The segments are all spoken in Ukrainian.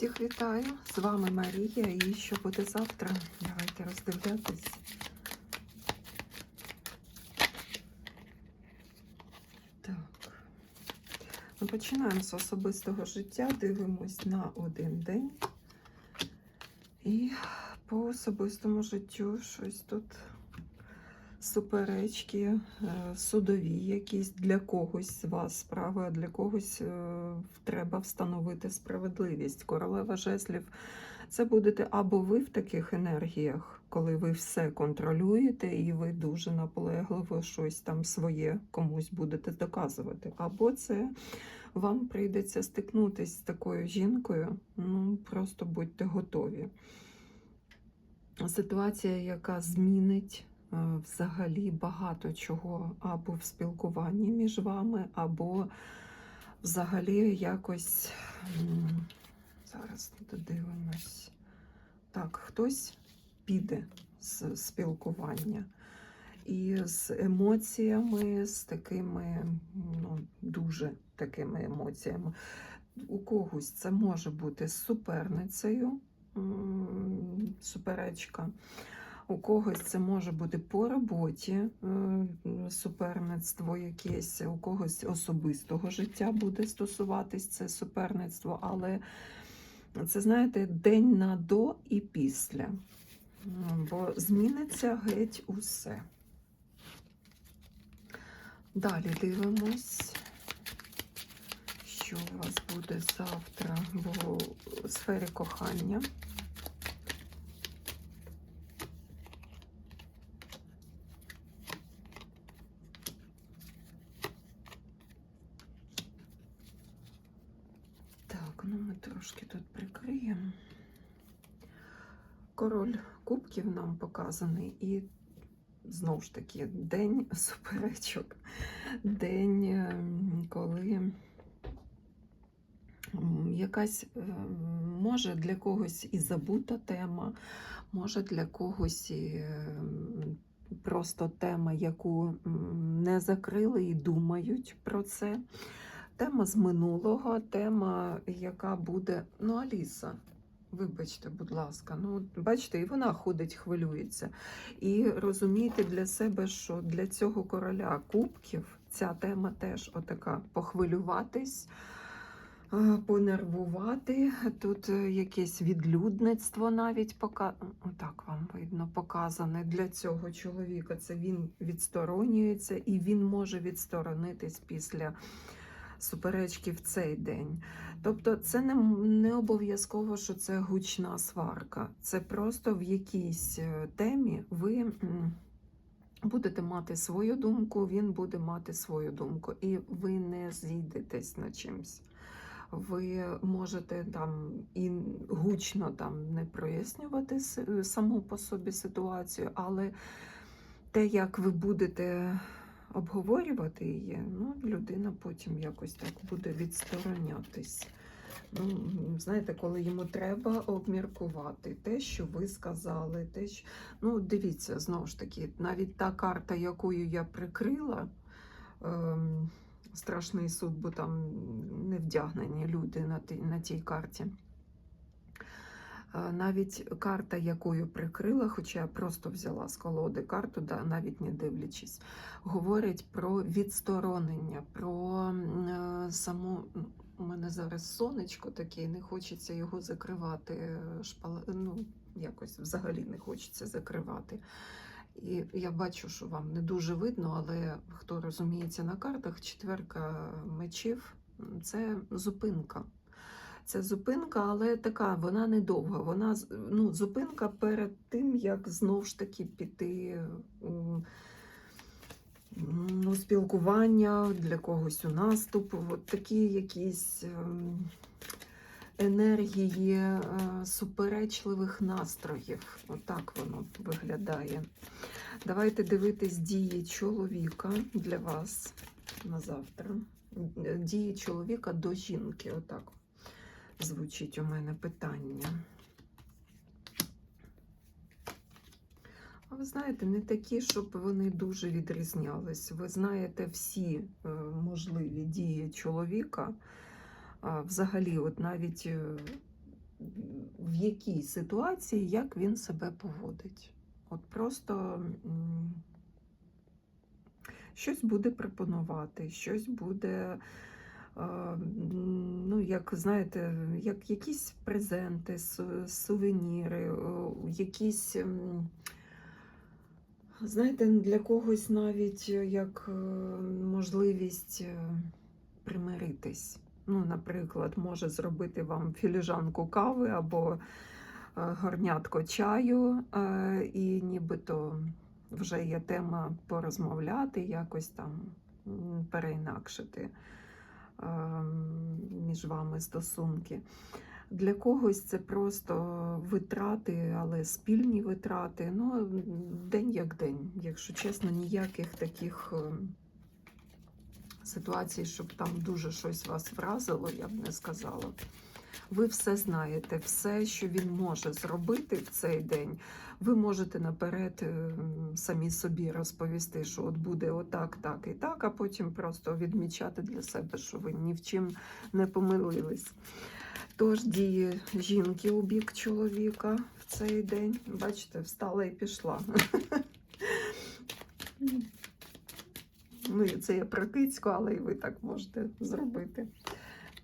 Всіх вітаю! З вами Марія і що буде завтра? Давайте роздивлятись. Так. Ми починаємо з особистого життя, дивимось на один день. І по особистому життю щось тут суперечки, е, судові якісь для когось з вас справи, а для когось е, треба встановити справедливість. Королева жеслів це будете або ви в таких енергіях, коли ви все контролюєте і ви дуже наполегливо щось там своє комусь будете доказувати. Або це вам прийдеться стикнутися з такою жінкою. Ну просто будьте готові. Ситуація, яка змінить взагалі багато чого або в спілкуванні між вами, або взагалі якось зараз додивимось. Так, хтось піде з спілкування. І з емоціями, з такими, ну, дуже такими емоціями. У когось це може бути суперницею, суперечка. У когось це може бути по роботі е, суперництво якесь, у когось особистого життя буде стосуватись це суперництво, але це, знаєте, день на до і після. Бо зміниться геть усе. Далі дивимось, що у вас буде завтра в сфері кохання. Так, ну ми трошки тут прикриємо. Король кубків нам показаний, і знову ж таки день суперечок, день, ем, коли якась е, може для когось і забута тема, може для когось і ем, просто тема, яку не закрили і думають про це. Тема з минулого, тема, яка буде. Ну, Аліса, вибачте, будь ласка, ну бачите, і вона ходить, хвилюється. І розумійте для себе, що для цього короля кубків ця тема теж отака похвилюватись. Понервувати, тут е, якесь відлюдництво навіть пока... Отак вам видно показане для цього чоловіка. Це він відсторонюється і він може відсторонитись після суперечки в цей день. Тобто, це не, не обов'язково, що це гучна сварка. Це просто в якійсь е, темі ви будете мати свою думку, він буде мати свою думку, і ви не зійдетесь на чимсь. Ви можете там і гучно там не прояснювати саму по собі ситуацію, але те, як ви будете обговорювати її, ну, людина потім якось так буде відсторонятись. Ну, знаєте, коли йому треба обміркувати те, що ви сказали, те, що... Ну, дивіться, знову ж таки, навіть та карта, якою я прикрила, ем, страшний суд, бо там не вдягнені люди на, тій- на тій карті. Навіть карта, якою прикрила, хоча я просто взяла з колоди карту, да, навіть не дивлячись, говорить про відсторонення, про е, саму. ну, У мене зараз сонечко таке, не хочеться його закривати. е, Шпала, ну, якось взагалі не хочеться закривати. І я бачу, що вам не дуже видно, але хто розуміється на картах, четверка мечів це зупинка. Це зупинка, але така, вона недовга. Вона ну, зупинка перед тим, як знов ж таки піти у, у спілкування для когось у наступ. От такі якісь ем, енергії е, суперечливих настроїв. Отак воно виглядає. Давайте дивитись дії чоловіка для вас на завтра. Дії чоловіка до жінки. Отак звучить у мене питання. А ви знаєте, не такі, щоб вони дуже відрізнялись. Ви знаєте всі е, можливі дії чоловіка. Взагалі, от навіть е, в якій ситуації, як він себе поводить. От просто щось буде пропонувати, щось буде, ну, як знаєте, як якісь презенти, сувеніри, якісь. Знаєте, для когось навіть е, як е, можливість е, примиритись. Ну, наприклад, може зробити вам філіжанку кави або горнятко чаю, і нібито вже є тема порозмовляти, якось там переінакшити між вами стосунки. Для когось це просто витрати, але спільні витрати. Ну, день як день. Якщо чесно, ніяких таких е, ситуацій, щоб там дуже щось вас вразило, я б не сказала. Ви все знаєте, все, що він може зробити в цей день, ви можете наперед е, самі собі розповісти, що от буде отак, так і так, а потім просто відмічати для себе, що ви ні в чим не помилились. Тож дії жінки у бік чоловіка в цей день. Бачите, встала і пішла. Ну, це я про кицьку, але і ви так можете зробити.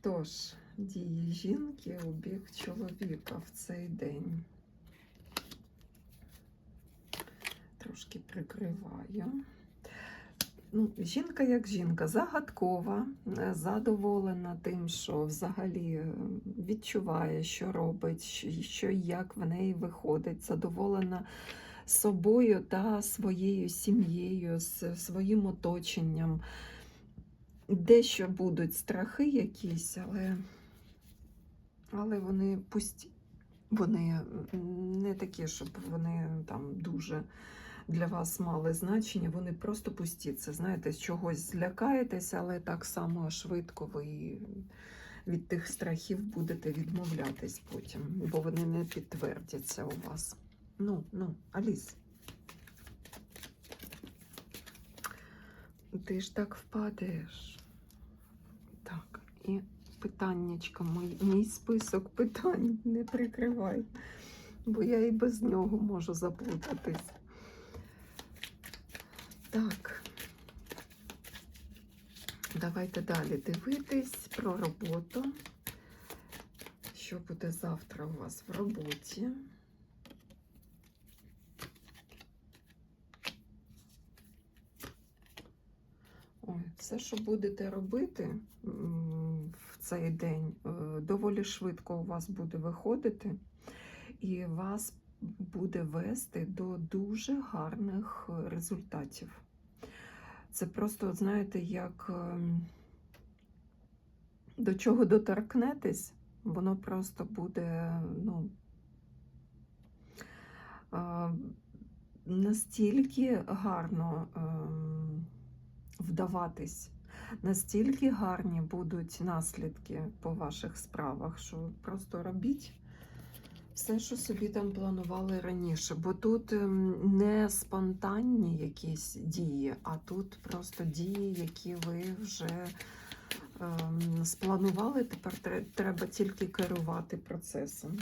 Тож, дії жінки у бік чоловіка в цей день. Трошки прикриваю. Ну, жінка як жінка, загадкова, е, задоволена тим, що взагалі е, відчуває, що робить, що, і як в неї виходить, задоволена собою та своєю сім'єю, своїм оточенням. Дещо будуть страхи якісь, але, але вони пусті. Вони не такі, щоб вони там дуже для вас мали значення, вони просто пусті. Це знаєте, чогось злякаєтесь, але так само швидко ви від тих страхів будете відмовлятись потім, бо вони не підтвердяться у вас. Ну, ну, Аліс. Ти ж так впадеш. Так, і питаннячка, мій, мій список питань не прикривай, бо я і без нього можу заплутатись. Так. Давайте далі дивитись про роботу. Що буде завтра у вас в роботі? Все, що будете робити в цей день, е, доволі швидко у вас буде виходити, і вас буде вести до дуже гарних е, результатів. Це просто, знаєте, як ем, до чого доторкнетесь, воно просто буде, ну, настільки гарно ем, вдаватись, настільки гарні будуть наслідки по ваших справах, що просто робіть все, що собі там планували раніше. Бо тут ем, не спонтанні якісь дії, а тут просто дії, які ви вже ем, спланували. Тепер треба тільки керувати процесом.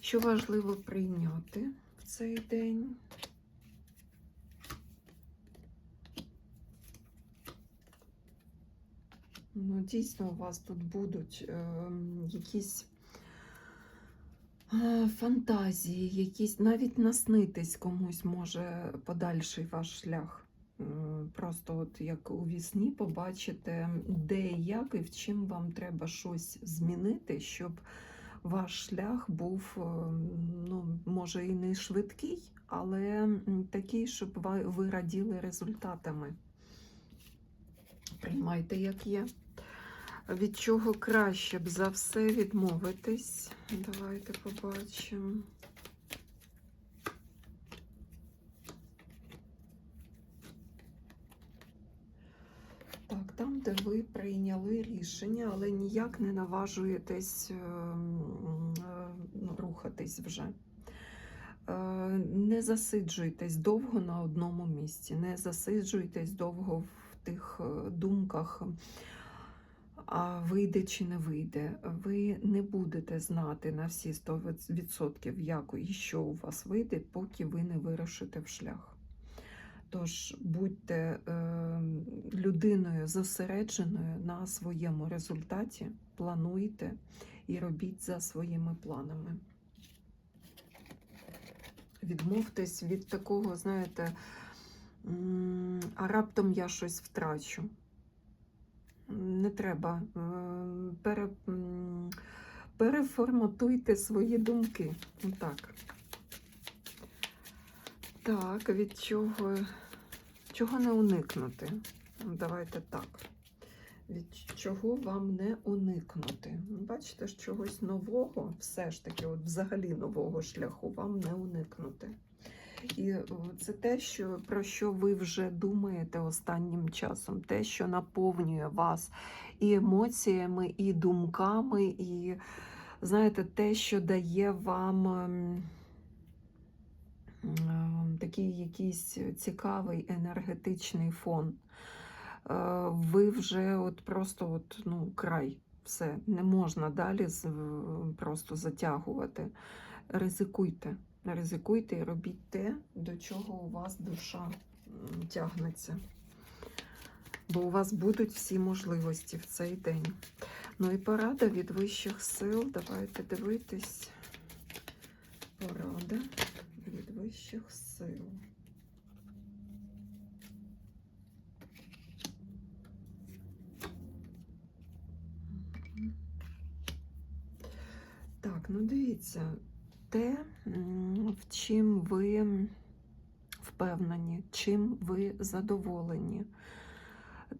Що важливо прийняти в цей день? Ну, дійсно, у вас тут будуть ем, якісь е, фантазії, якісь навіть наснитись комусь може подальший ваш шлях. М, Просто от як у вісні побачите, де і як і в чим вам треба щось змінити, щоб ваш шлях був, ем, ну, може, і не швидкий, але такий, щоб ви раділи результатами. Приймайте, як є. Від чого краще б за все відмовитись? Давайте побачимо. Так, там, де ви прийняли рішення, але ніяк не наважуєтесь ем, е, ну, рухатись вже. Е, Не засиджуйтесь довго на одному місці, не засиджуйтесь довго в тих е, думках. А вийде чи не вийде. Ви не будете знати на всі 100%, як і що у вас вийде, поки ви не вирушите в шлях. Тож будьте е, людиною зосередженою на своєму результаті, плануйте і робіть за своїми планами. Відмовтесь від такого, знаєте, а раптом я щось втрачу. Не треба. е, Пере, переформатуйте свої думки. Так. Так, від чого, чого не уникнути? Давайте так. Від чого вам не уникнути? Бачите, чогось нового, все ж таки, от взагалі нового шляху вам не уникнути. І це те, що, про що ви вже думаєте останнім часом, те, що наповнює вас і емоціями, і думками, і знаєте, те, що дає вам. ем, ем, такий якийсь цікавий енергетичний фон. Е, Ви вже от просто от, ну, край, все, не можна далі просто затягувати. Ризикуйте, ризикуйте і робіть те, до чого у вас душа тягнеться. Бо у вас будуть всі можливості в цей день. Ну і порада від вищих сил. Давайте дивитись. Порада від вищих сил. Так, ну дивіться, те, в чим ви впевнені, чим ви задоволені,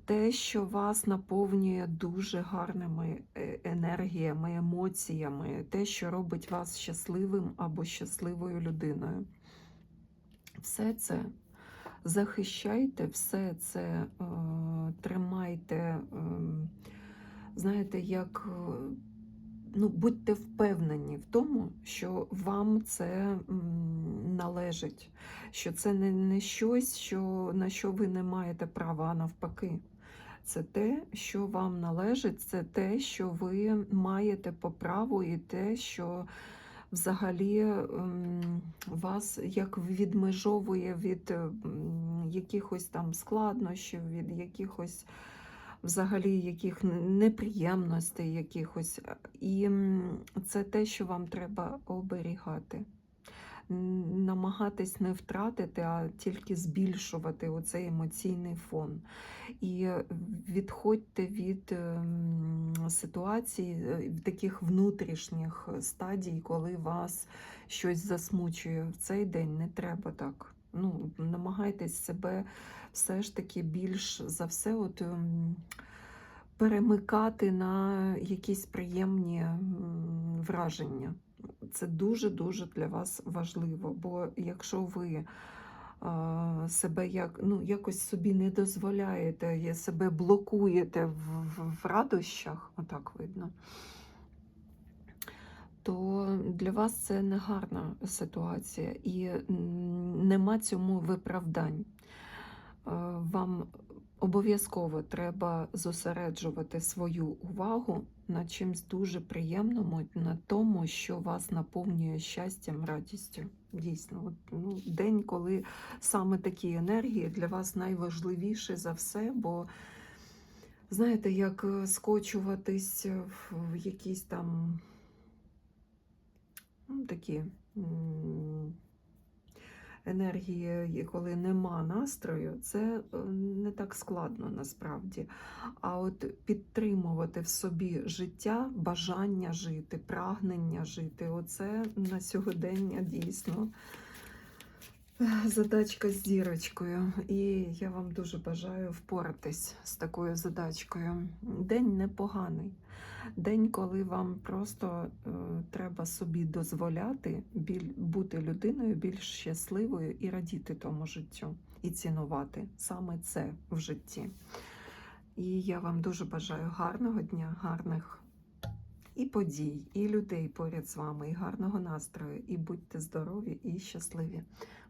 те, що вас наповнює дуже гарними е, енергіями, емоціями, те, що робить вас щасливим або щасливою людиною. Все це захищайте, все це е, тримайте, е, знаєте, як. Ну, будьте впевнені в тому, що вам це належить, що це не, не щось, що, на що ви не маєте права, а навпаки. Це те, що вам належить, це те, що ви маєте по праву, і те, що взагалі ем, вас як відмежовує від якихось там складнощів, від якихось взагалі яких неприємностей якихось. І це те, що вам треба оберігати. Намагатись не втратити, а тільки збільшувати оцей емоційний фон. І е, відходьте від е, таких внутрішніх стадій, коли вас щось засмучує в цей день. Не треба так. Ну, намагайтесь себе все ж таки більш за все от, ем, перемикати на якісь приємні враження. Це дуже-дуже для вас важливо, бо якщо ви себе як, ну, якось собі не дозволяєте, себе блокуєте в, в, радощах, отак видно, для вас це не гарна ситуація і нема цьому виправдань. Е, Вам обов'язково треба зосереджувати свою увагу на чимсь дуже приємному, на тому, що вас наповнює щастям, радістю. Дійсно, от, ну, день, коли саме такі енергії для вас найважливіше за все, бо знаєте, як е, скочуватись в в якісь там ну, такі енергії, коли нема настрою, це е, не так складно насправді. А от підтримувати в собі життя, бажання жити, прагнення жити оце на сьогодення дійсно е, задачка з зірочкою. І я вам дуже бажаю впоратись з такою задачкою. День непоганий. День, коли вам просто е, треба собі дозволяти біль, бути людиною більш щасливою і радіти тому життю, і цінувати саме це в житті. І я вам дуже бажаю гарного дня, гарних і подій, і людей поряд з вами, і гарного настрою, і будьте здорові і щасливі.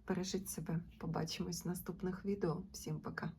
Бережіть себе. Побачимось в наступних відео. Всім пока.